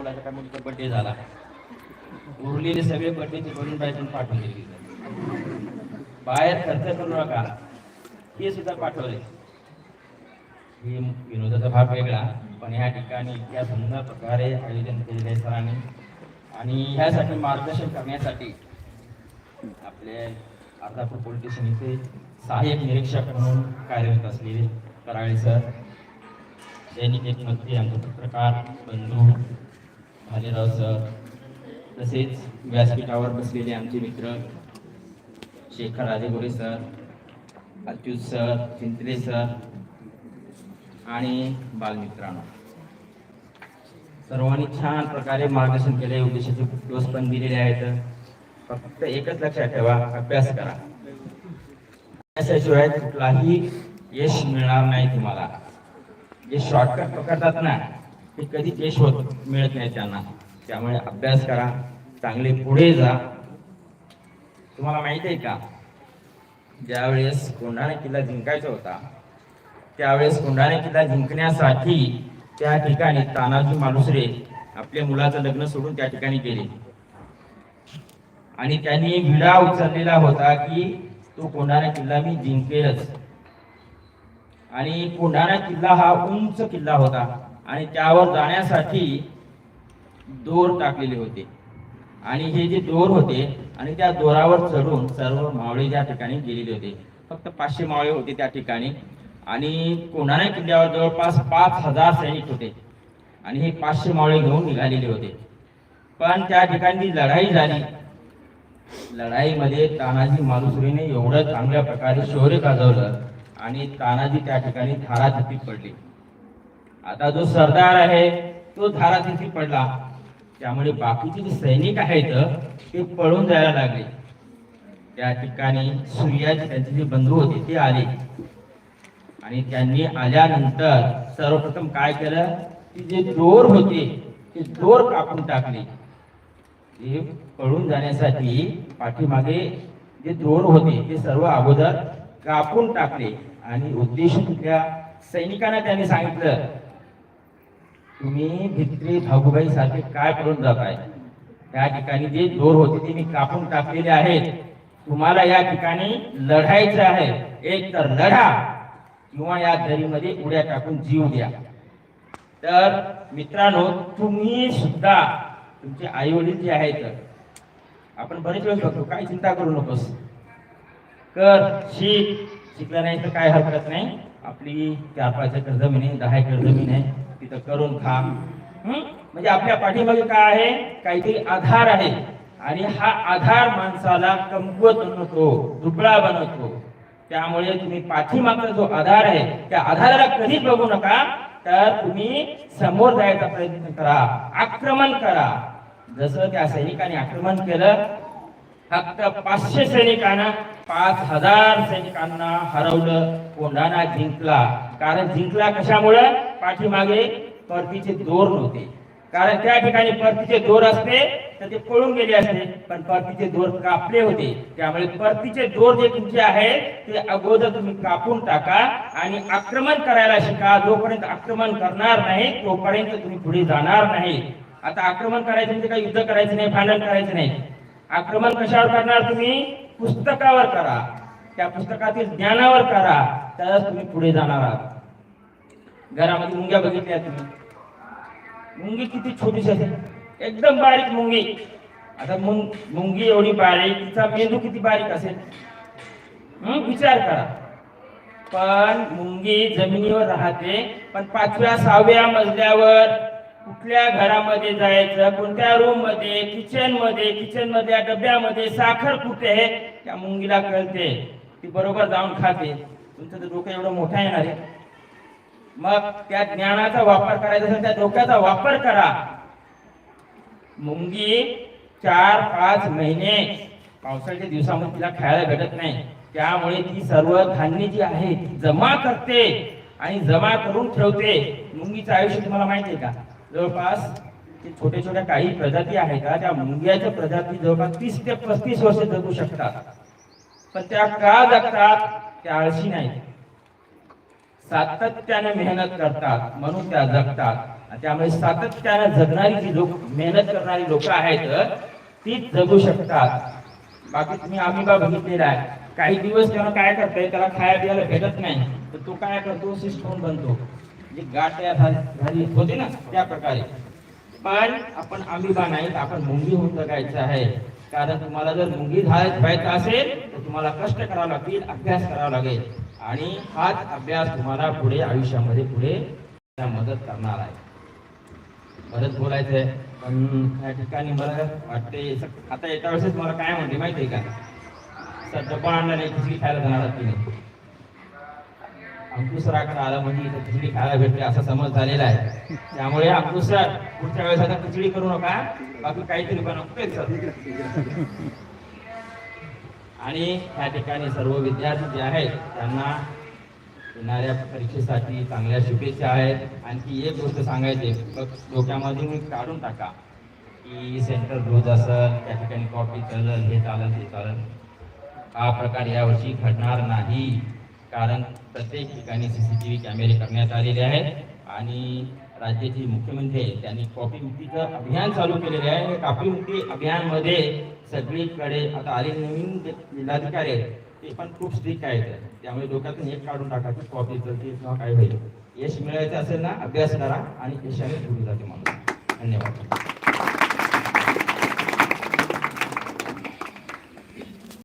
मुलाचा काय मुलीचा बड्डे झाला. उरलेले सगळे बड्डेचे बनून पाहिजे पाठवून दिले. बाहेर खर्च करू नका. हे सुद्धा पाठवले. हे विनोदाचा भाग वेगळा पण ह्या ठिकाणी इतक्या सुंदर प्रकारे आयोजन केलेलं आहे सरांनी. आणि ह्यासाठी मार्गदर्शन करण्यासाठी आपले अर्धापूर पोलीस स्टेशन इथे सहाय्यक निरीक्षक म्हणून कार्यरत असलेले कराळे सर दैनिक मंत्री आमचे पत्रकार बंधू भालेराव सर तसेच व्यासपीठावर बसलेले आमचे मित्र Shekhar Rajegore sir Achyut sir Chintale sir आणि बालमित्रांनो. सर्वांनी छान प्रकारे मार्गदर्शन केले. उद्देशाचे डोस पण दिलेले आहेत. फक्त एकच लक्षात ठेवा अभ्यास करा. अभ्यासाशिवाय कुठलाही यश मिळणार नाही तुम्हाला. जे शॉर्टकट पकडतात ना हे कधीच यश होत मिळत नाही त्यांना. त्यामुळे अभ्यास करा चांगले पुढे जा. तुम्हाला माहीत आहे का? ज्यावेळेस कोंढाणा किल्ला जिंकायचा होता त्यावेळेस कोंढाणा किल्ला जिंकण्यासाठी त्या ठिकाणी तानाजी मालुसरे आपल्या मुलाचं लग्न सोडून त्या ठिकाणी गेले. आणि त्यांनी विडा उचललेला होता की तो कोंढाणा किल्ला मी जिंकेलच. आणि कोंढाणा किल्ला हा उंच किल्ला होता. आणि त्यावर जाण्यासाठी दोर टाकलेले होते. आणि हे जे दोर होते आणि त्या दोरावर चढून सर्व मावळे ज्या ठिकाणी गेलेले होते. फक्त पाचशे मावळे होते त्या ठिकाणी. आणि कोंढाणा किल्ल्यावर जवळपास पाच हजार सैनिक होते. आणि हे पाचशे मावळे घेऊन निघालेले होते. पण त्या ठिकाणी लढाई झाली लढाईमध्ये तानाजी मालुसरीने एवढं चांगल्या प्रकारे शौर्य गाजवलं आणि तानाजी त्या ठिकाणी धारातीर्थी पडली. आता जो सरदार आहे तो धारातीर्थी पडला. त्यामुळे बाकीचे जे सैनिक आहेत ते पळून जायला लागले. त्या ठिकाणी सूर्याचे त्यांचे जे बंधू होते ते आले. आणि त्यांनी आल्यानंतर सर्वप्रथम काय केलं? की जे दोर होते ते दोर कापून टाकले. ते पळून जाण्यासाठी पाठीमागे जे दोर होते ते सर्व अगोदर कापून टाकले. आणि उद्देश सैनिकांना त्यांनी सांगितलं तुम्ही भित्री भागुबाई सारखे काय जावं आहे त्या ठिकाणी जे दोर होते ते मी कापून टाकलेले आहेत. तुम्हाला या ठिकाणी लढायचं आहे. एक तर लढा किंवा या दरीमध्ये उड्या टाकून जीव द्या. तर मित्रांनो तुम्ही सुद्धा तुमचे आई वडील जे आहेत आपण बरेच वेळेस बघतो काय चिंता करू नकोस. कर शिक शिकलं नाही तर काय हरकत नाही. आपली चार पाच एकर जमीन आहे दहा एकर जमीन आहे तिथं करून खा. म्हणजे आपल्या पाठीमागे काय आहे? काहीतरी आधार आहे. आणि हा आधार माणसाला कमकुवत बनवतो दुबळा बनवतो. त्यामुळे तुम्ही पाठीमागचा जो आधार आहे त्या आधाराला कधीच बघू नका. तर तुम्ही समोर जायचा प्रयत्न करा. आक्रमण करा. जसं त्या सैनिकाने आक्रमण केलं फक्त पाचशे सैनिकांना पाच हजार सैनिकांना हरवलं कोंढाणा जिंकला. कारण जिंकला कशामुळे? पाठीमागे परतीचे दोर नव्हते. कारण त्या ठिकाणी परतीचे दोर असते तर ते पळून गेले असते पण परतीचे दोर कापले होते. त्यामुळे परतीचे दोर जे तुमचे आहेत ते अगोदर तुम्ही कापून टाका आणि आक्रमण करायला शिका. जोपर्यंत आक्रमण करणार नाही तोपर्यंत तुम्ही पुढे जाणार नाही. आता आक्रमण करायचं म्हणजे काही युद्ध करायचं नाही भांडण करायचं नाही. आक्रमण कशावर करणार तुम्ही? पुस्तकावर करा. त्या पुस्तकातील ज्ञानावर करा. तर तुम्ही पुढे जाणार आहात. घरामध्ये मुंग्या बघितल्या तुम्ही. मुंगी किती छोटीशी असेल. एकदम बारीक मुंगी. आता मुंग मुंगी एवढी बारीक तिचा मेंदू किती बारीक असेल? विचार करा. पण मुंगी जमिनीवर राहते पण पाचव्या सहाव्या मजल्यावर कुठल्या घरामध्ये जायचं कोणत्या रूममध्ये किचनमध्ये किचनमध्ये डब्यामध्ये साखर कुठे आहे त्या मुंगीला कळते. ती बरोबर जाऊन खाते. तुमचं डोकं एवढं मोठं येणार आहे मग त्या ज्ञानाचा वापर करायचा असेल त्या डोक्याचा वापर करा. मुंगी चार पाच महिने पावसाळ्याच्या दिवसामध्ये तिला खायला भेटत नाही. त्यामुळे ती सर्व धान्य जी आहे ती जमा करते आणि जमा करून ठेवते. मुंगीचं आयुष्य तुम्हाला माहिती आहे का? जवळपास ते छोट्या छोट्या काही प्रजाती आहेत का त्या मुंग्याच्या प्रजाती जवळपास तीस ते पस्तीस वर्ष जगू शकतात. पण त्या का जगतात? त्या आळशी नाही सातत्याने मेहनत करतात म्हणून त्या जगतात त्यामुळे सातत्यानं जगणारी जी लोक मेहनत करणारी लोक आहेत ती जगू शकतात. बाकी तुम्ही आम्ही बा बघितलेला आहे. काही दिवस त्याला काय करताय त्याला खायला प्यायला भेटत नाही. तर तो काय करतो? सिस्ट बनतो. जी गाठ झाली होते ना त्या प्रकारे. पण आपण आंबीबा नाही आपण मुंगी होऊन जगायचं आहे. कारण तुम्हाला जर मुंगी झालं व्हायचं असेल तर तुम्हाला कष्ट करावं लागतील अभ्यास करावा लागेल. आणि हाच अभ्यास तुम्हाला पुढे आयुष्यामध्ये पुढे मदत करणार आहे. परत बोलायचंय. पण त्या ठिकाणी मला वाटते आता एका वेळेस मला काय म्हणते माहिती आहे का? सर डब्बा आणला नाही खिचडी खायला जाणार तिने नाही? अंकुशराकडे आला म्हणजे इथं खिचडी खायला भेटते असा समज झालेला आहे. त्यामुळे अंकुशर पुढच्या वेळेस आता खिचडी करू नका. बाकी काहीतरी बनव. आणि या ठिकाणी सर्व विद्यार्थी जे आहेत त्यांना येणाऱ्या परीक्षेसाठी चांगल्या शुभेच्छा आहेत. आणखी एक गोष्ट सांगायची डोक्यामध्ये मी काढून टाका. की सेंट्रल रोज असेल त्या ठिकाणी कॉपी चालल हे चालल ते चालल. हा प्रकार यावर्षी घडणार नाही? कारण प्रत्येक ठिकाणी सी सी टी व्ही कॅमेरे करण्यात आलेले आहेत. आणि राज्याचे मुख्यमंत्री आहेत त्यांनी कॉपी मुक्तीचं अभियान चालू केलेले आहे. आणि कॉपी मुक्ती अभियानमध्ये सगळीकडे आता आले नवीन जे जिल्हाधिकारी आहेत ते पण खूप स्ट्रिक्ट आहेत. त्यामुळे डोक्यातून एक काढून टाका की कॉपी चलते किंवा काय होईल. यश मिळवायचं असेल ना अभ्यास करा आणि यशाने पुढे जाते म्हणून धन्यवाद.